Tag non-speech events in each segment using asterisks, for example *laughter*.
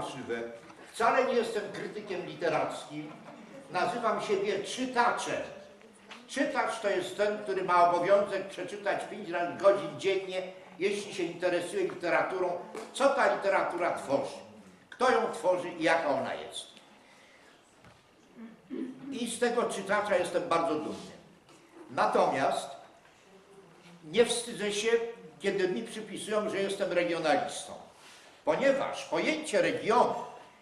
fałszywe. Wcale nie jestem krytykiem literackim. Nazywam siebie czytaczem. Czytacz to jest ten, który ma obowiązek przeczytać 5 godzin dziennie, jeśli się interesuje literaturą, co ta literatura tworzy, kto ją tworzy i jaka ona jest. I z tego czytacza jestem bardzo dumny. Natomiast nie wstydzę się, kiedy mi przypisują, że jestem regionalistą, ponieważ pojęcie regionu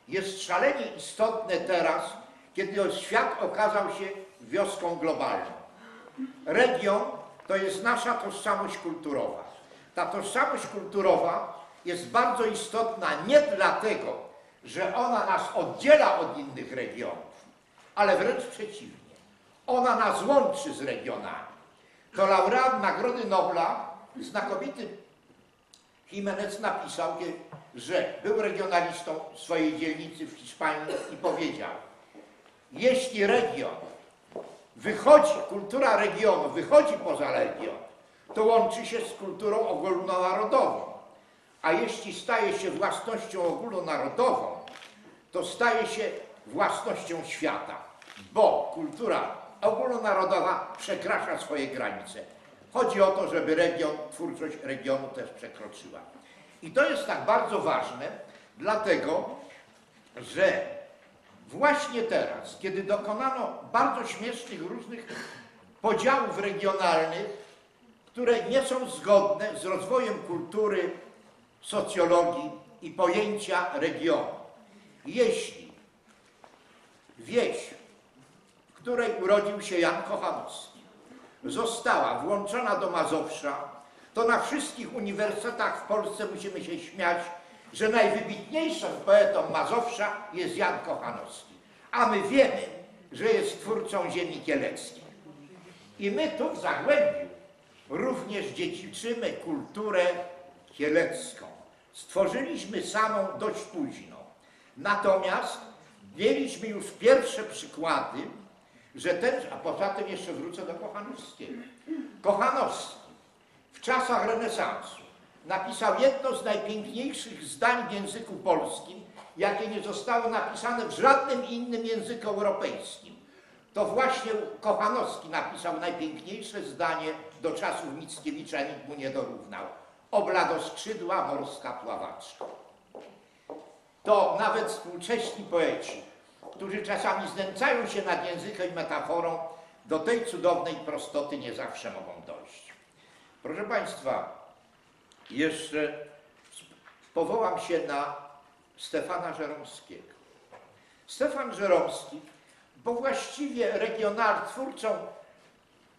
jest szalenie istotne teraz, kiedy świat okazał się wioską globalną. Region to jest nasza tożsamość kulturowa. Ta tożsamość kulturowa jest bardzo istotna nie dlatego, że ona nas oddziela od innych regionów, ale wręcz przeciwnie. Ona nas łączy z regionami. To laureat Nagrody Nobla, znakomity Jimenez napisał, że był regionalistą swojej dzielnicy w Hiszpanii i powiedział, jeśli region wychodzi, kultura regionu wychodzi poza region, to łączy się z kulturą ogólnonarodową. A jeśli staje się własnością ogólnonarodową, to staje się własnością świata, bo kultura ogólnonarodowa przekracza swoje granice. Chodzi o to, żeby region, twórczość regionu też przekroczyła. I to jest tak bardzo ważne, dlatego że właśnie teraz, kiedy dokonano bardzo śmiesznych różnych podziałów regionalnych, które nie są zgodne z rozwojem kultury, socjologii i pojęcia regionu. Jeśli wieś, w której urodził się Jan Kochanowski, została włączona do Mazowsza, to na wszystkich uniwersytetach w Polsce musimy się śmiać, że najwybitniejszym poetą Mazowsza jest Jan Kochanowski. A my wiemy, że jest twórcą ziemi kieleckiej. I my tu w Zagłębiu również dziedziczymy kulturę kielecką. Stworzyliśmy samą dość późno. Natomiast mieliśmy już pierwsze przykłady, że ten, a poza tym jeszcze wrócę do Kochanowskiego. Kochanowski w czasach renesansu napisał jedno z najpiękniejszych zdań w języku polskim, jakie nie zostało napisane w żadnym innym języku europejskim. To właśnie Kochanowski napisał najpiękniejsze zdanie do czasów Mickiewicza, nikt mu nie dorównał. Obladoskrzydła morska pławaczka. To nawet współcześni poeci, którzy czasami znęcają się nad językiem i metaforą, do tej cudownej prostoty nie zawsze mogą dojść. Proszę Państwa, jeszcze powołam się na Stefana Żeromskiego. Stefan Żeromski, bo właściwie regional, twórcą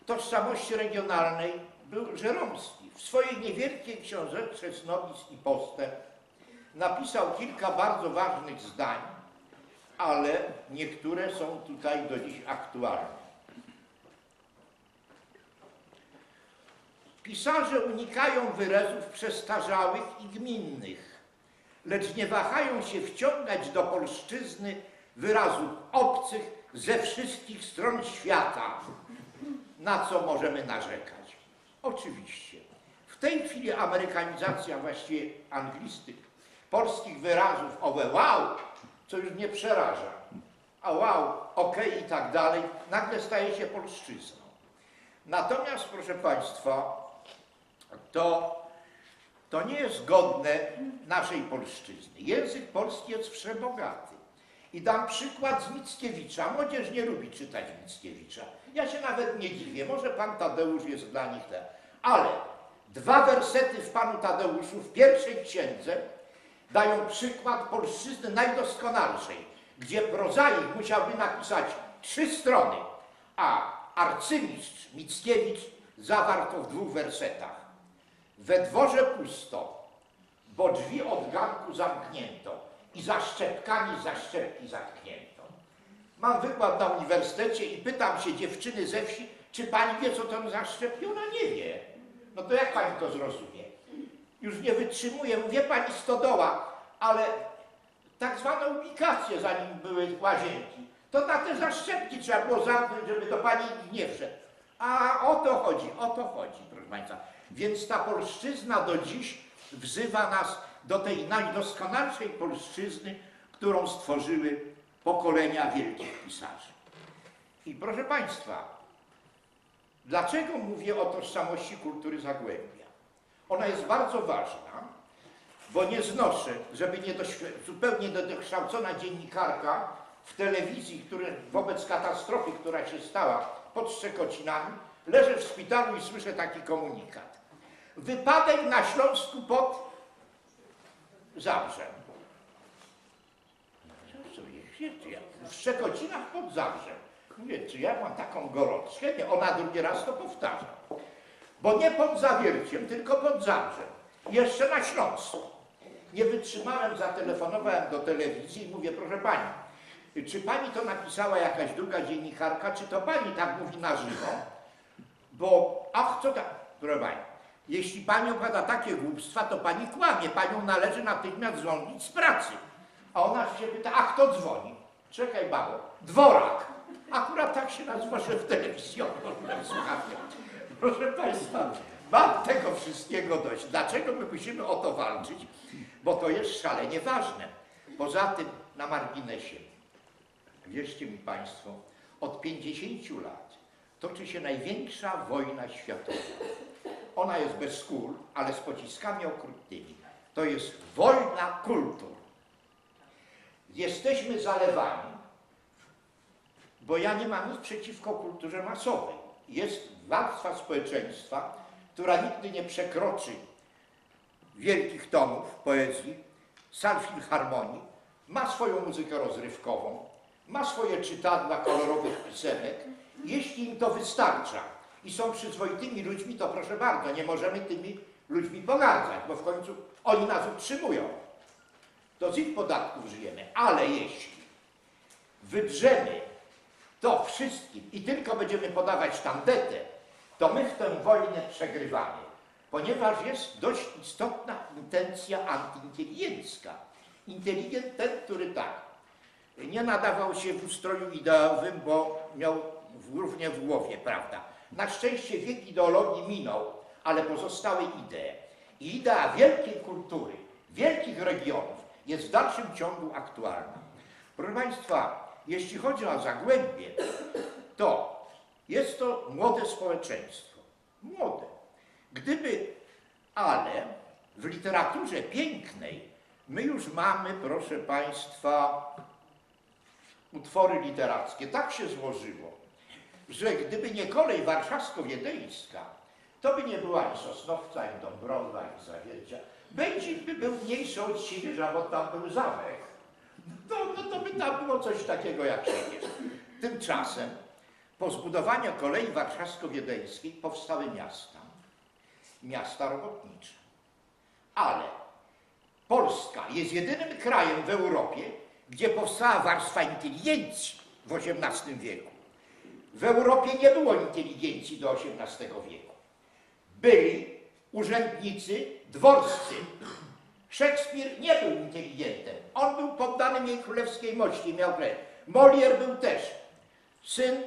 tożsamości regionalnej był Żeromski. W swojej niewielkiej książeczce Snobizm i Postęp napisał kilka bardzo ważnych zdań, ale niektóre są tutaj do dziś aktualne. Pisarze unikają wyrazów przestarzałych i gminnych, lecz nie wahają się wciągać do polszczyzny wyrazów obcych ze wszystkich stron świata, na co możemy narzekać. Oczywiście, w tej chwili amerykanizacja właściwie anglistyk, polskich wyrazów owe wow, co już nie przeraża, a wow, okej i tak dalej, nagle staje się polszczyzną. Natomiast, proszę Państwa, to, to nie jest godne naszej polszczyzny. Język polski jest wszebogaty. I dam przykład z Mickiewicza. Młodzież nie lubi czytać Mickiewicza. Ja się nawet nie dziwię. Może pan Tadeusz jest dla nich ten. Ale dwa wersety w panu Tadeuszu w pierwszej księdze dają przykład polszczyzny najdoskonalszej, gdzie prozaik musiałby napisać trzy strony, a arcymistrz Mickiewicz zawarł to w dwóch wersetach. We dworze pusto, bo drzwi od ganku zamknięto i za szczepkami za szczepki zatknięto. Mam wykład na uniwersytecie i pytam się dziewczyny ze wsi, czy pani wie, co to za szczepki? Ona nie wie. No to jak pani to zrozumie? Już nie wytrzymuje. Mówię, pani stodoła, ale tak zwaną ubikację, zanim były łazienki, to na te zaszczepki trzeba było zamknąć, żeby do pani nie wszedł. A o to chodzi, o to chodzi, proszę Państwa. Więc ta polszczyzna do dziś wzywa nas do tej najdoskonalszej polszczyzny, którą stworzyły pokolenia wielkich pisarzy. I proszę Państwa, dlaczego mówię o tożsamości kultury Zagłębia? Ona jest bardzo ważna, bo nie znoszę, żeby niedoświ- zupełnie niedokształcona dziennikarka w telewizji, który wobec katastrofy, która się stała pod Szczekocinami, leżę w szpitalu i słyszę taki komunikat. Wypadek na Śląsku pod Zabrzem. Ja? W Szczekocinach pod Zabrzem. Mówię, czy ja mam taką gorączkę? Nie, ona drugi raz to powtarza. Bo nie pod Zawierciem, tylko pod Zabrzem. Jeszcze na Śląsku. Nie wytrzymałem, zatelefonowałem do telewizji i mówię, proszę pani, czy pani to napisała jakaś druga dziennikarka, czy to pani tak mówi na żywo? Bo, ach, co tak, proszę pani, jeśli pani opowiada takie głupstwa, to pani kłamie, panią należy natychmiast zwolnić z pracy. A ona się pyta, a kto dzwoni? Czekaj, babo, dworak. Akurat tak się nazywa szef telewizji, oglądam słuchawkę. Proszę Państwa, mam tego wszystkiego dość. Dlaczego my musimy o to walczyć? Bo to jest szalenie ważne. Poza tym, na marginesie, wierzcie mi Państwo, od 50 lat toczy się największa wojna światowa. Ona jest bez kul, ale z pociskami okrutnymi. To jest wojna kultur. Jesteśmy zalewani, bo ja nie mam nic przeciwko kulturze masowej. Jest warstwa społeczeństwa, która nigdy nie przekroczy wielkich tomów poezji, sal filharmonii, ma swoją muzykę rozrywkową, ma swoje czytadła kolorowych pisemek. Jeśli im to wystarcza i są przyzwoitymi ludźmi, to proszę bardzo, nie możemy tymi ludźmi pogardzać, bo w końcu oni nas utrzymują. To z ich podatków żyjemy. Ale jeśli wydrzemy to wszystkim i tylko będziemy podawać tandetę, to my w tę wojnę przegrywamy, ponieważ jest dość istotna intencja antyinteligiencka. Inteligent ten, który tak, nie nadawał się w ustroju ideowym, bo miał równie w głowie, prawda. Na szczęście wiek ideologii minął, ale pozostały idee. I idea wielkiej kultury, wielkich regionów jest w dalszym ciągu aktualna. Proszę Państwa, jeśli chodzi o Zagłębie, to jest to młode społeczeństwo. Młode. Gdyby, ale w literaturze pięknej my już mamy, proszę Państwa, utwory literackie. Tak się złożyło, że gdyby nie kolej warszawsko-wiedeńska, to by nie było ani Sosnowca, ani Dąbrowa, ani Zawiercia. Będzik by był mniejszy od Siewierza, bo tam był zamek. No, no to by tam było coś takiego jak Siewierz. Tymczasem po zbudowaniu kolei warszawsko-wiedeńskiej powstały miasta. Miasta robotnicze. Ale Polska jest jedynym krajem w Europie, gdzie powstała warstwa inteligencji w XVIII wieku. W Europie nie było inteligencji do XVIII wieku. Byli urzędnicy dworscy. Szekspir nie był inteligentem. On był poddanym jej królewskiej mości, miał krew. Molière był też syn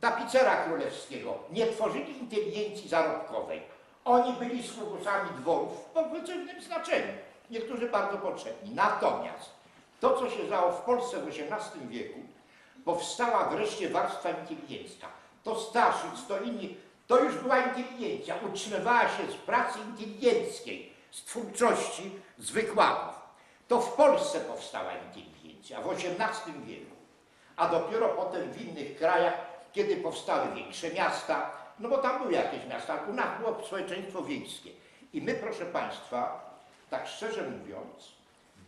tapicera królewskiego. Nie tworzyli inteligencji zarobkowej. Oni byli sługusami dworów w pozytywnym znaczeniu. Niektórzy bardzo potrzebni. Natomiast to, co się działo w Polsce w XVIII wieku, powstała wreszcie warstwa inteligencka. To Staszic, to inni, to już była inteligencja. Utrzymywała się z pracy inteligenckiej, z twórczości, z wykładów. To w Polsce powstała inteligencja w XVIII wieku, a dopiero potem w innych krajach, kiedy powstały większe miasta, no bo tam były jakieś miasta, u nas było społeczeństwo wiejskie. I my, proszę Państwa, tak szczerze mówiąc,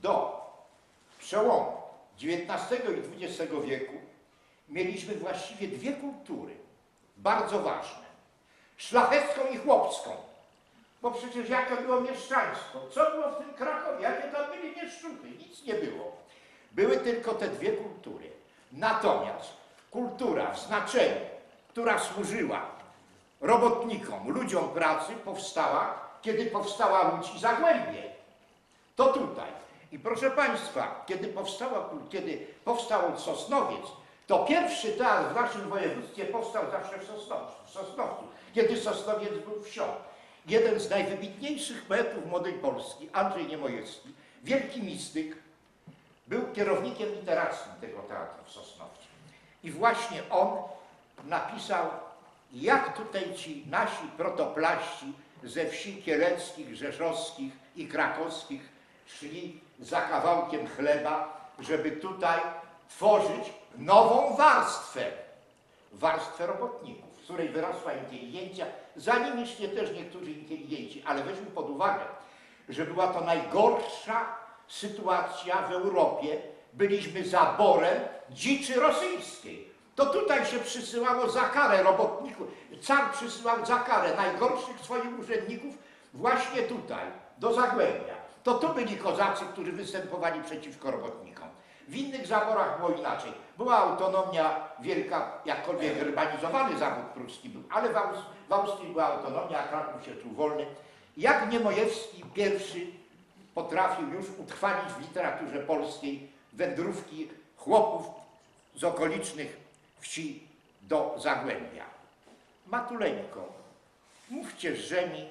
do przełomu XIX i XX wieku mieliśmy właściwie dwie kultury bardzo ważne. Szlachecką i chłopską. Bo przecież jakie było mieszczaństwo? Co było w tym Krakowie? Jakie tam byli mieszczuchy? Nic nie było. Były tylko te dwie kultury. Natomiast kultura w znaczeniu, która służyła robotnikom, ludziom pracy, powstała, kiedy powstała Łódź i Zagłębie. To tutaj. I proszę Państwa, kiedy, powstała, kiedy powstał Sosnowiec, to pierwszy teatr w naszym województwie powstał zawsze w Sosnowcu, w Sosnowcu, kiedy Sosnowiec był wsią. jeden z najwybitniejszych poetów młodej Polski, Andrzej Niemojewski, wielki mistyk, był kierownikiem literackim tego teatru w Sosnowcu. I właśnie on napisał, jak tutaj ci nasi protoplaści ze wsi kieleckich, rzeszowskich i krakowskich szli za kawałkiem chleba, żeby tutaj tworzyć nową warstwę, warstwę robotników, z której wyrosła inteligencja, za nimi szli też niektórzy inteligenci, ale weźmy pod uwagę, że była to najgorsza sytuacja w Europie. Byliśmy zaborem dziczy rosyjskiej. To tutaj się przysyłało za karę robotników. Car przysyłał za karę najgorszych swoich urzędników właśnie tutaj, do Zagłębia. To tu byli kozacy, którzy występowali przeciwko robotnikom. W innych zaborach było inaczej. Była autonomia wielka, jakkolwiek urbanizowany zawód pruski był, ale w, Aus w Austrii była autonomia, a Kraków się czuł wolny. Jak Niemojewski pierwszy potrafił już utrwalić w literaturze polskiej wędrówki chłopów z okolicznych wsi do Zagłębia. Matuleńko, mówcie Rzemi,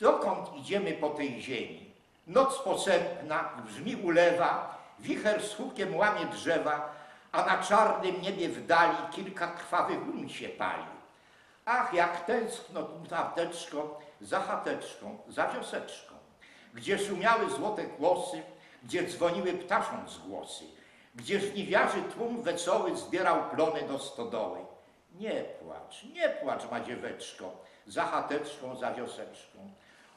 dokąd idziemy po tej ziemi? Noc posępna, brzmi ulewa, wicher z hukiem łamie drzewa, a na czarnym niebie w dali kilka krwawych lun się pali. Ach, jak tęskno tateczko za chateczką, za wioseczką, gdzie szumiały złote kłosy, gdzie dzwoniły ptasząc głosy, gdzie żniwiarzy tłum wesoły zbierał plony do stodoły. Nie płacz, nie płacz, ma dzieweczko, za chateczką, za wioseczką.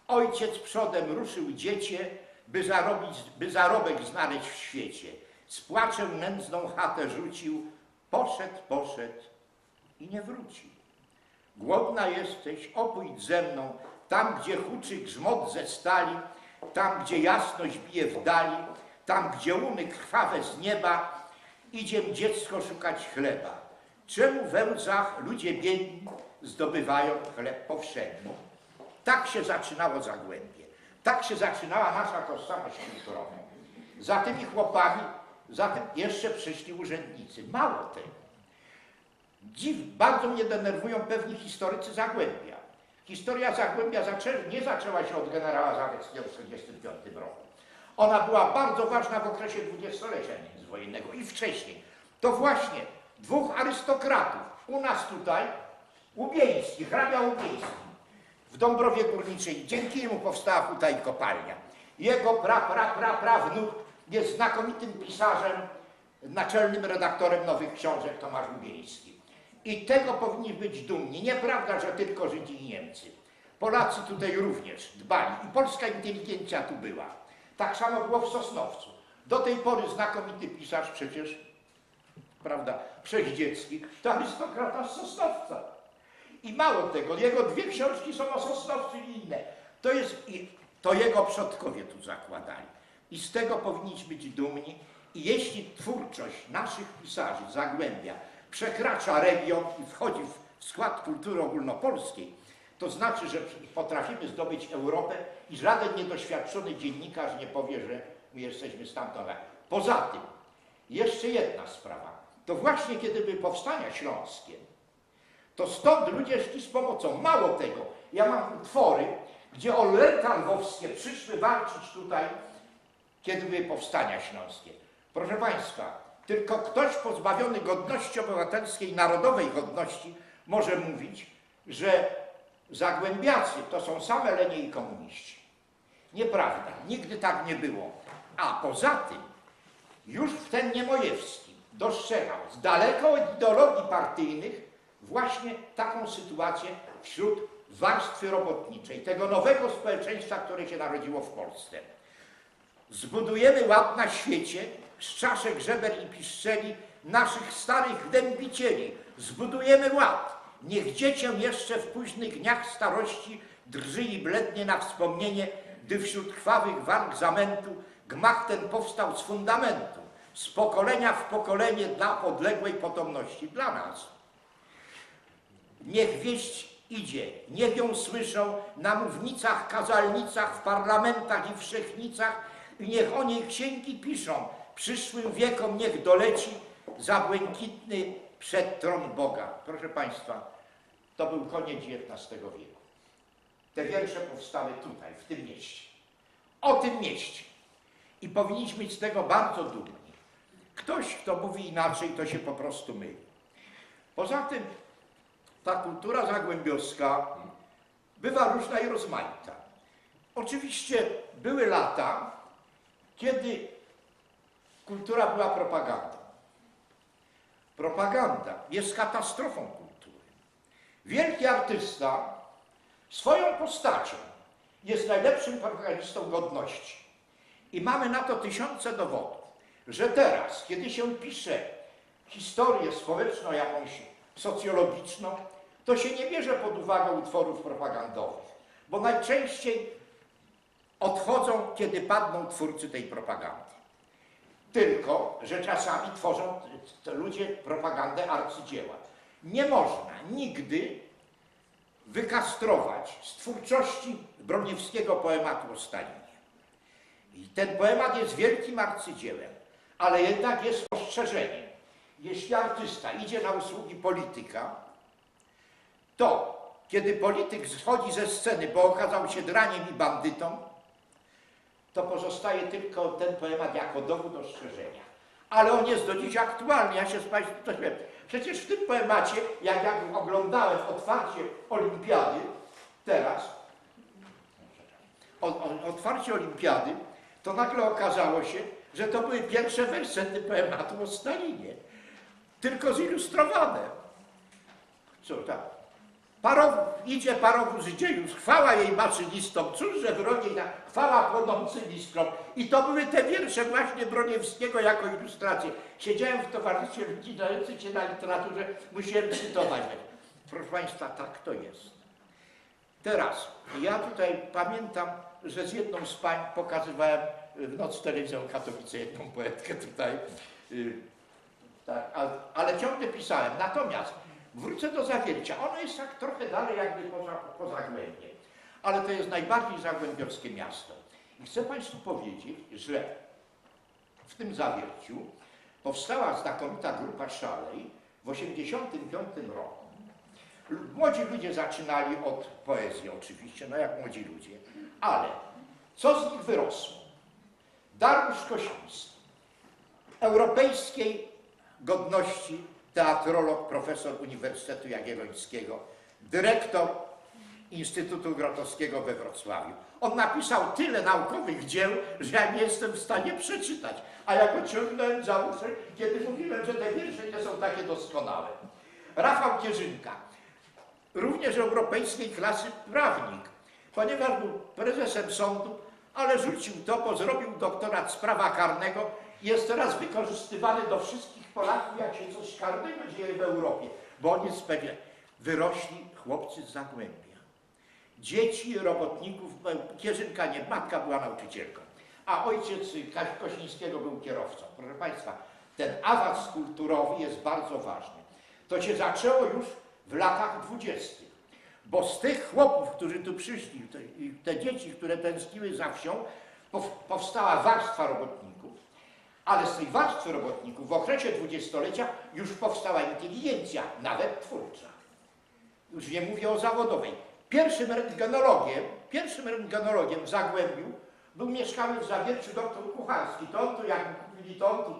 Ojciec przodem ruszył dziecię, by, zarobić, by zarobek znaleźć w świecie. Z płaczem nędzną chatę rzucił, poszedł, poszedł i nie wrócił. Głodna jesteś, opójdź ze mną, tam gdzie huczy grzmot ze stali, tam gdzie jasność bije w dali, tam gdzie łuny krwawe z nieba, idziem dziecko szukać chleba. Czemu we łzach ludzie biedni zdobywają chleb powszedni? Tak się zaczynało Zagłębie. Tak się zaczynała nasza tożsamość kulturowa. Za tymi chłopami, za tym jeszcze przyszli urzędnicy. Mało tego. Dziw, bardzo mnie denerwują pewni historycy Zagłębia. Historia Zagłębia zaczę, nie zaczęła się od generała Zaweckiego w 1945 roku. Ona była bardzo ważna w okresie dwudziestolecia międzywojennego i wcześniej. To właśnie dwóch arystokratów, u nas tutaj, Łubieński, hrabia Łubieński, w Dąbrowie Górniczej, dzięki niemu powstała huta i kopalnia. Jego pra, pra, pra, pra wnuk jest znakomitym pisarzem, naczelnym redaktorem Nowych Książek Tomasz Łubieński. I tego powinni być dumni. Nieprawda, że tylko Żydzi i Niemcy. Polacy tutaj również dbali i polska inteligencja tu była. Tak samo było w Sosnowcu. Do tej pory znakomity pisarz przecież, prawda, Przeździecki, to arystokrata z Sosnowca. I mało tego, jego dwie książki są o inne. To jest, to jego przodkowie tu zakładali. I z tego powinniśmy być dumni. I jeśli twórczość naszych pisarzy Zagłębia przekracza region i wchodzi w skład kultury ogólnopolskiej, to znaczy, że potrafimy zdobyć Europę i żaden niedoświadczony dziennikarz nie powie, że my jesteśmy stamtąd. Poza tym, jeszcze jedna sprawa. To właśnie kiedy były powstania śląskie, to stąd ludzie szli z pomocą. Mało tego, ja mam utwory, gdzie olerta lwowskie przyszły walczyć tutaj, kiedy były powstania śląskie. Proszę Państwa, tylko ktoś pozbawiony godności obywatelskiej, narodowej godności może mówić, że Zagłębiacy to są same lenie i komuniści. Nieprawda, nigdy tak nie było. A poza tym, już w ten Niemojewski dostrzegał z daleka od ideologii partyjnych właśnie taką sytuację wśród warstwy robotniczej, tego nowego społeczeństwa, które się narodziło w Polsce. Zbudujemy ład na świecie z czaszek, żeber i piszczeli naszych starych dębicieli. Zbudujemy ład. Niech dziecię jeszcze w późnych dniach starości drży i blednie na wspomnienie, gdy wśród krwawych walk zamętu gmach ten powstał z fundamentu, z pokolenia w pokolenie dla podległej potomności, dla nas. Niech wieść idzie, niech ją słyszą na mównicach, kazalnicach, w parlamentach i wszechnicach i niech o niej księgi piszą. Przyszłym wiekom niech doleci za błękitny przed tron Boga. Proszę Państwa, to był koniec XIX wieku. te wiersze powstały tutaj, w tym mieście. O tym mieście. I powinniśmy być z tego bardzo dumni. Ktoś, kto mówi inaczej, to się po prostu myli. Poza tym ta kultura zagłębiowska bywa różna i rozmaita. Oczywiście były lata, kiedy kultura była propagandą. Propaganda jest katastrofą kultury. Wielki artysta swoją postacią jest najlepszym propagandistą godności. I mamy na to tysiące dowodów, że teraz, kiedy się pisze historię społeczną, jakąś socjologiczną, to się nie bierze pod uwagę utworów propagandowych, bo najczęściej odchodzą, kiedy padną twórcy tej propagandy. Tylko, że czasami tworzą ludzie propagandę arcydzieła. Nie można nigdy wykastrować z twórczości Broniewskiego poematu o Stalinie. I ten poemat jest wielkim arcydziełem, ale jednak jest ostrzeżeniem. Jeśli artysta idzie na usługi polityka, to kiedy polityk schodzi ze sceny, bo okazał się draniem i bandytą, to pozostaje tylko ten poemat jako dowód ostrzeżenia. Ale on jest do dziś aktualny. Ja się z Państwem coś powiem. Przecież w tym poemacie, jak ja oglądałem otwarcie olimpiady, teraz, o, o, otwarcie olimpiady, to nagle okazało się, że to były pierwsze wersety poematu o Stalinie. Tylko zilustrowane. Co tak? Parowóz, idzie parowóz dziejów, chwała jej maszynistom, cóż, że na chwała płonącym iskrom. I to były te wiersze właśnie Broniewskiego jako ilustracje. Siedziałem w towarzystwie ludzi znających się na literaturze, musiałem cytować. Proszę Państwa, tak to jest. Teraz, ja tutaj pamiętam, że z jedną z pań pokazywałem w noc telewizją Katowice jedną poetkę tutaj. y, Tak, ale ciągle pisałem. Natomiast wrócę do zawiercia. Ono jest tak trochę dalej jakby poza, poza Zagłębiem. Ale to jest najbardziej zagłębiowskie miasto. I chcę Państwu powiedzieć, że w tym zawierciu powstała znakomita grupa szalej w 1985 roku. Młodzi ludzie zaczynali od poezji oczywiście, no jak młodzi ludzie. Ale co z nich wyrosło? Dariusz Kosiński, europejskiej godności teatrolog, profesor Uniwersytetu Jagiellońskiego, dyrektor Instytutu Grotowskiego we Wrocławiu. On napisał tyle naukowych dzieł, że ja nie jestem w stanie przeczytać. A ja go ciągnąłem za uszy, kiedy mówiłem, że te wiersze nie są takie doskonałe. Rafał Kierzynka, również europejskiej klasy prawnik, ponieważ był prezesem sądu, ale rzucił to, bo zrobił doktorat z prawa karnego jest teraz wykorzystywany do wszystkich Polaków, jak się coś karnego dzieje w Europie, bo on jest pewien. Wyrośli chłopcy z Zagłębia. Dzieci robotników, bo Kierzynka nie, matka była nauczycielką, a ojciec Kosińskiego był kierowcą. Proszę Państwa, ten awans kulturowy jest bardzo ważny. To się zaczęło już w latach dwudziestych. Bo z tych chłopów, którzy tu przyszli, te, te dzieci, które tęskniły za wsią, pow- powstała warstwa robotników. Ale z tej warstwy robotników w okresie dwudziestolecia już powstała inteligencja, nawet twórcza. Już nie mówię o zawodowej. Pierwszym rentgenologiem, pierwszym rentgenologiem w Zagłębiu był mieszkały w Zawierciu doktor Kucharski. To on tu, jak mówili, to on tu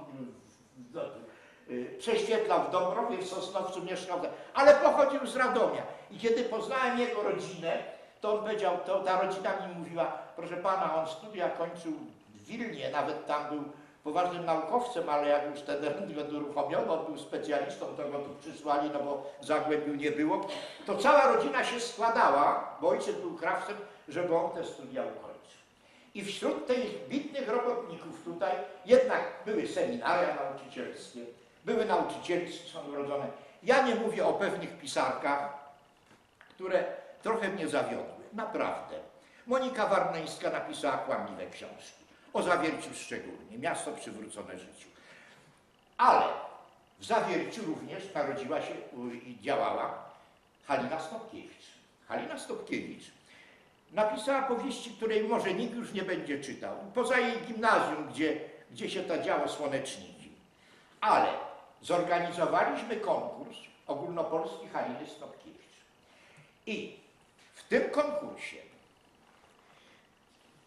y, y, prześwietlał w Dąbrowie, w Sosnowcu mieszkał, ale pochodził z Radomia. I kiedy poznałem jego rodzinę, to on powiedział, to ta rodzina mi mówiła, proszę pana, on studia kończył w Wilnie, nawet tam był poważnym naukowcem, ale jak już ten *laughs* rentgen uruchomiono, on był specjalistą, to go tu przysłali, no bo Zagłębiu nie było, to cała rodzina się składała, bo ojciec był krawcem, żeby on te studia ukończył. I wśród tych bitnych robotników tutaj jednak były seminaria nauczycielskie, były nauczycielki są urodzone. Ja nie mówię o pewnych pisarkach, które trochę mnie zawiodły. Naprawdę. Monika Warneńska napisała kłamliwe książki. O Zawierciu szczególnie. Miasto przywrócone życiu. Ale w Zawierciu również narodziła się i działała Halina Stopkiewicz. Halina Stopkiewicz napisała powieści, której może nikt już nie będzie czytał. Poza jej gimnazjum, gdzie, gdzie się to działo słoneczniki. Ale zorganizowaliśmy konkurs ogólnopolski Haliny Stopkiewicz. I w tym konkursie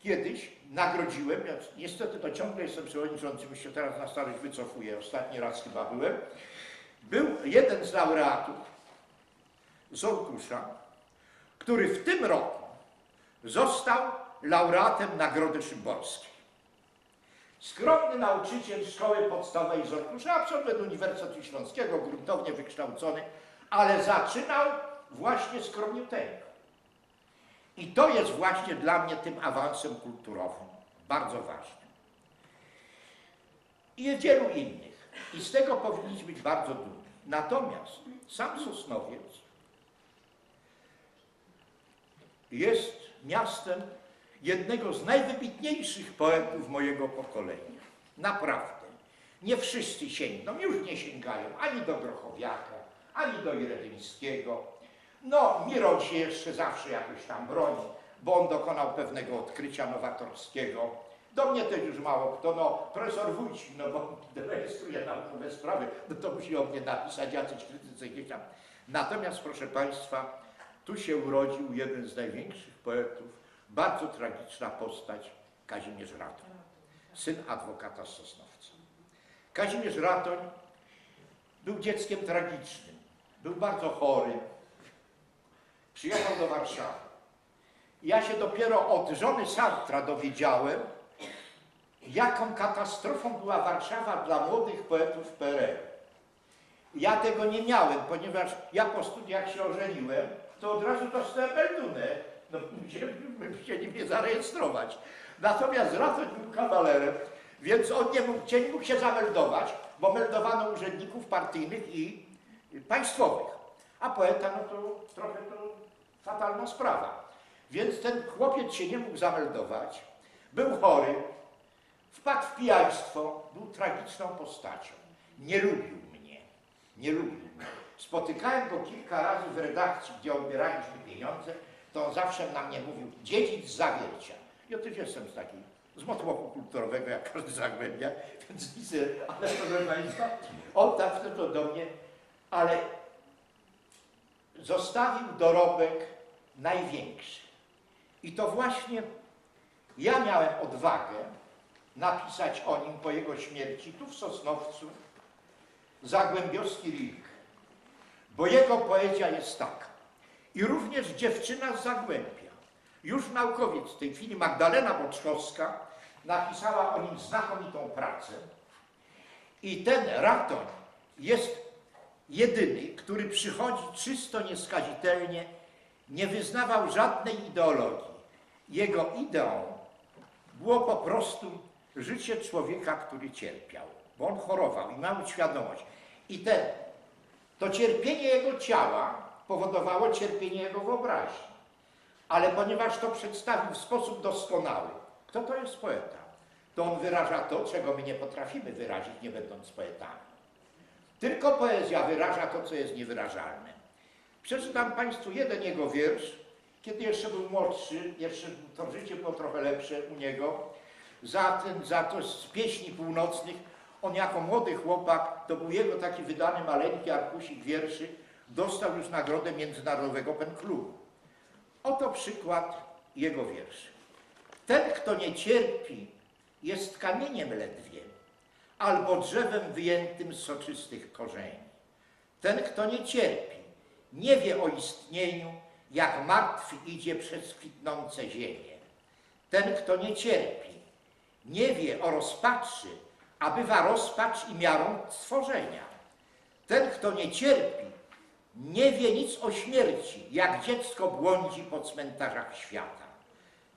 kiedyś nagrodziłem, ja niestety to ciągle jestem przewodniczącym, już się teraz na starość wycofuję, ostatni raz chyba byłem, był jeden z laureatów z który w tym roku został laureatem Nagrody Szymborskiej. Skromny nauczyciel szkoły podstawowej z Orkusza, absolwent Uniwersytetu Śląskiego, gruntownie wykształcony, ale zaczynał właśnie skromniuteńko. I to jest właśnie dla mnie tym awansem kulturowym, bardzo ważnym. I wielu innych. I z tego powinniśmy być bardzo dumni. Natomiast sam Sosnowiec jest miastem jednego z najwybitniejszych poetów mojego pokolenia. Naprawdę. Nie wszyscy sięgną, już nie sięgają ani do Grochowiaka, ani do Iredyńskiego. No, Miron się jeszcze zawsze jakoś tam broni, bo on dokonał pewnego odkrycia nowatorskiego. Do mnie też już mało kto, no profesor Wójcik, no bo *laughs* rejestruje naukowe sprawy, no to musi o mnie napisać jacyś krytycy gdzieś tam. Natomiast proszę Państwa, tu się urodził jeden z największych poetów, bardzo tragiczna postać, Kazimierz Ratoń, syn adwokata Sosnowca. Kazimierz Ratoń był dzieckiem tragicznym, był bardzo chory, przyjechał do Warszawy. Ja się dopiero od żony Sartra dowiedziałem, jaką katastrofą była Warszawa dla młodych poetów PRL. Ja tego nie miałem, ponieważ ja po studiach się ożeniłem, to od razu dostałem meldunę. No, musieli mnie zarejestrować. Natomiast Ratoń był kawalerem, więc on nie mógł, nie mógł się zameldować, bo meldowano urzędników partyjnych i państwowych. A poeta, no to trochę to fatalna sprawa. Więc ten chłopiec się nie mógł zameldować, był chory, wpadł w pijaństwo, był tragiczną postacią. Nie lubił mnie, nie lubił mnie. Spotykałem go kilka razy w redakcji, gdzie odbieraliśmy pieniądze, to on zawsze na mnie mówił, dziedzic Zawiercia. Ja też jestem z takiej, z motłochu kulturowego, jak każdy Zagłębia, więc nic, ale proszę Państwa, on tak wtedy do mnie, ale zostawił dorobek największy. I to właśnie ja miałem odwagę napisać o nim po jego śmierci tu w Sosnowcu Zagłębiowski Rilk. Bo jego poezja jest taka. I również dziewczyna z Zagłębia, już naukowiec w tej chwili, Magdalena Boczkowska, napisała o nim znakomitą pracę. I ten Ratoń jest jedyny, który przychodzi czysto nieskazitelnie, nie wyznawał żadnej ideologii. Jego ideą było po prostu życie człowieka, który cierpiał, bo on chorował i miał świadomość. I ten, to cierpienie jego ciała powodowało cierpienie jego wyobraźni. Ale ponieważ to przedstawił w sposób doskonały, kto to jest poeta? To on wyraża to, czego my nie potrafimy wyrazić, nie będąc poetami. Tylko poezja wyraża to, co jest niewyrażalne. Przeczytam Państwu jeden jego wiersz, kiedy jeszcze był młodszy, jeszcze to życie było trochę lepsze u niego. Za, ten, za to z pieśni północnych, on jako młody chłopak, to był jego taki wydany maleńki arkusik wierszy, dostał już nagrodę Międzynarodowego Pen Klubu. Oto przykład jego wierszy. Ten, kto nie cierpi, jest kamieniem ledwie, albo drzewem wyjętym z soczystych korzeni. Ten, kto nie cierpi, nie wie o istnieniu, jak martwy idzie przez kwitnące ziemię. Ten, kto nie cierpi, nie wie o rozpaczy, a bywa rozpacz i miarą stworzenia. Ten, kto nie cierpi, nie wie nic o śmierci, jak dziecko błądzi po cmentarzach świata.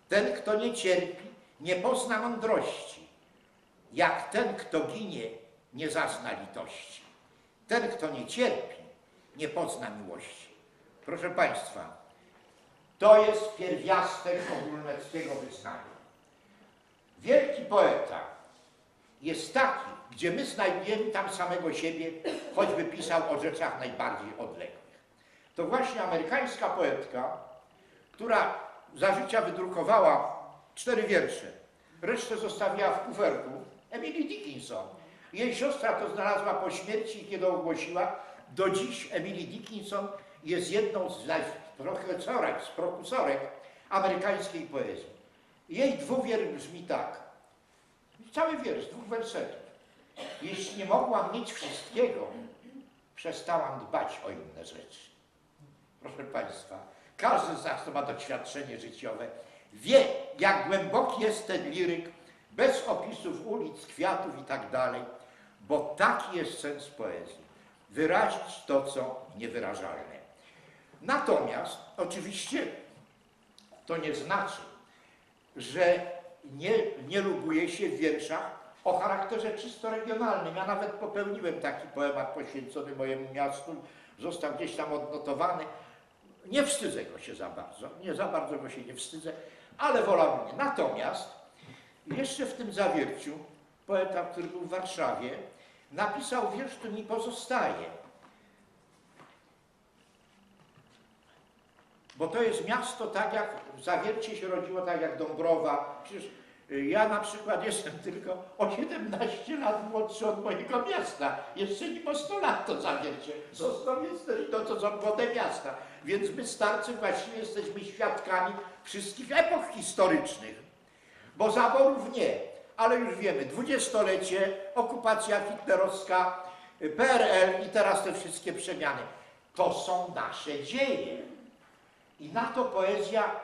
Ten, kto nie cierpi, nie pozna mądrości, jak ten, kto ginie, nie zazna litości. Ten, kto nie cierpi, nie pozna miłości. Proszę Państwa, to jest pierwiastek ogólneckiego wyznania. Wielki poeta jest taki, gdzie my znajdujemy tam samego siebie, choćby pisał o rzeczach najbardziej odległych. To właśnie amerykańska poetka, która za życia wydrukowała cztery wiersze, resztę zostawiła w kuferku, Emily Dickinson. Jej siostra to znalazła po śmierci, kiedy ogłosiła, do dziś Emily Dickinson jest jedną z profesorek, z profesorek amerykańskiej poezji. Jej dwuwiersz brzmi tak. Cały wiersz, dwóch wersetów. Jeśli nie mogłam mieć wszystkiego, przestałam dbać o inne rzeczy. Proszę Państwa, każdy z nas, kto ma doświadczenie życiowe, wie, jak głęboki jest ten liryk, bez opisów ulic, kwiatów i tak dalej, bo taki jest sens poezji. Wyrazić to, co niewyrażalne. Natomiast, oczywiście, to nie znaczy, że nie, nie lubuje się w wierszach o charakterze czysto regionalnym. Ja nawet popełniłem taki poemat poświęcony mojemu miastu, został gdzieś tam odnotowany. Nie wstydzę go się za bardzo, nie za bardzo go się nie wstydzę, ale wolałbym. Natomiast jeszcze w tym zawierciu poeta, który był w Warszawie, napisał wiersz, który mi pozostaje. Bo to jest miasto tak jak, w Zawiercie się rodziło tak jak Dąbrowa. Przecież y, ja na przykład jestem tylko o 17 lat młodszy od mojego miasta. Jeszcze nie po 100 lat to Zawiercie. Sosnowiec to, to są młode miasta. Więc my starcy właściwie jesteśmy świadkami wszystkich epok historycznych. Bo zaborów nie, ale już wiemy, dwudziestolecie, okupacja hitlerowska, y, PRL i teraz te wszystkie przemiany. To są nasze dzieje. I na to poezja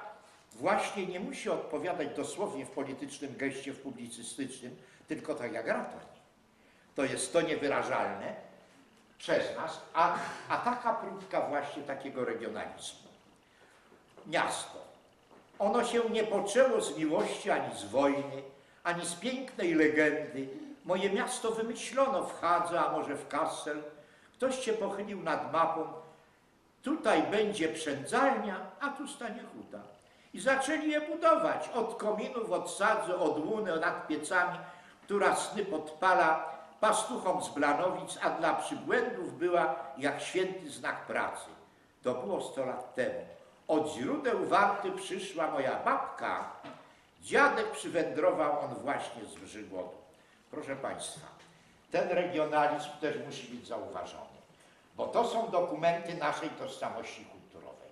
właśnie nie musi odpowiadać dosłownie w politycznym geście, w publicystycznym, tylko tak jak Ratoń. To jest to niewyrażalne przez nas, a, a taka próbka właśnie takiego regionalizmu. Miasto. Ono się nie poczęło z miłości ani z wojny, ani z pięknej legendy. Moje miasto wymyślono w Hadze, a może w Kassel. Ktoś się pochylił nad mapą, Tutaj będzie przędzalnia, a tu stanie huta. I zaczęli je budować od kominów, od sadzy, od łuny, nad piecami, która sny podpala pastuchom z Blanowic, a dla przybłędów była jak święty znak pracy. To było sto lat temu. Od źródeł warty przyszła moja babka. Dziadek przywędrował on właśnie z Brzygłodu. Proszę Państwa, ten regionalizm też musi być zauważony bo to są dokumenty naszej tożsamości kulturowej.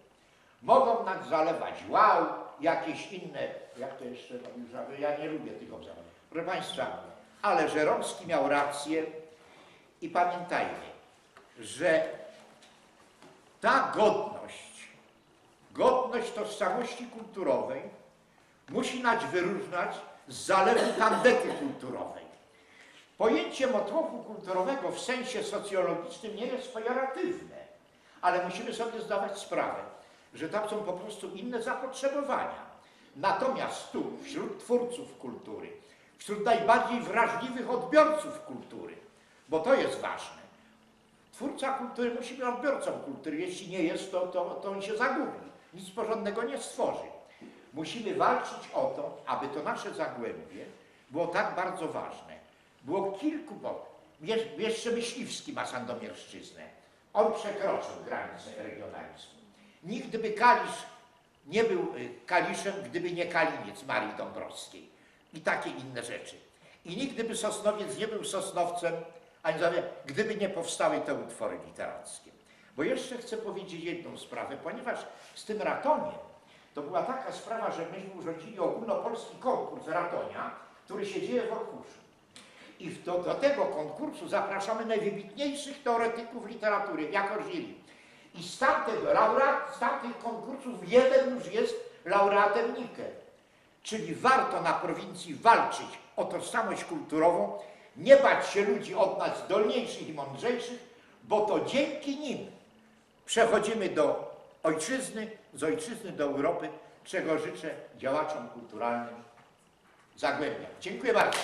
Mogą nas zalewać wow, jakieś inne, jak to jeszcze robił ja nie lubię tego zalewać. Proszę Państwa, ale Żeromski miał rację i pamiętajmy, że ta godność, godność tożsamości kulturowej musi nas wyróżniać z zalewu tandety kulturowej. Pojęcie motłochu kulturowego w sensie socjologicznym nie jest pejoratywne, ale musimy sobie zdawać sprawę, że tam są po prostu inne zapotrzebowania. Natomiast tu, wśród twórców kultury, wśród najbardziej wrażliwych odbiorców kultury, bo to jest ważne, twórca kultury musi być odbiorcą kultury. Jeśli nie jest, to, to, to on się zagubi, nic porządnego nie stworzy. Musimy walczyć o to, aby to nasze zagłębie było tak bardzo ważne, było kilku, bo jeszcze Myśliwski ma sandomierszczyznę. On przekroczył granicę regionalizmu. Nigdy by Kalisz nie był y, Kaliszem, gdyby nie Kaliniec Marii Dąbrowskiej i takie inne rzeczy. I nigdy by Sosnowiec nie był Sosnowcem, ani gdyby nie powstały te utwory literackie. Bo jeszcze chcę powiedzieć jedną sprawę, ponieważ z tym ratoniem to była taka sprawa, że myśmy urządzili ogólnopolski konkurs ratonia, który się dzieje w Orkuszu. I do, do tego konkursu zapraszamy najwybitniejszych teoretyków literatury, jury. I z, tamtego, laureat, z tamtych konkursów jeden już jest laureatem Nike. Czyli warto na prowincji walczyć o tożsamość kulturową, nie bać się ludzi od nas zdolniejszych i mądrzejszych, bo to dzięki nim przechodzimy do ojczyzny, z ojczyzny do Europy, czego życzę działaczom kulturalnym Zagłębia. Dziękuję bardzo.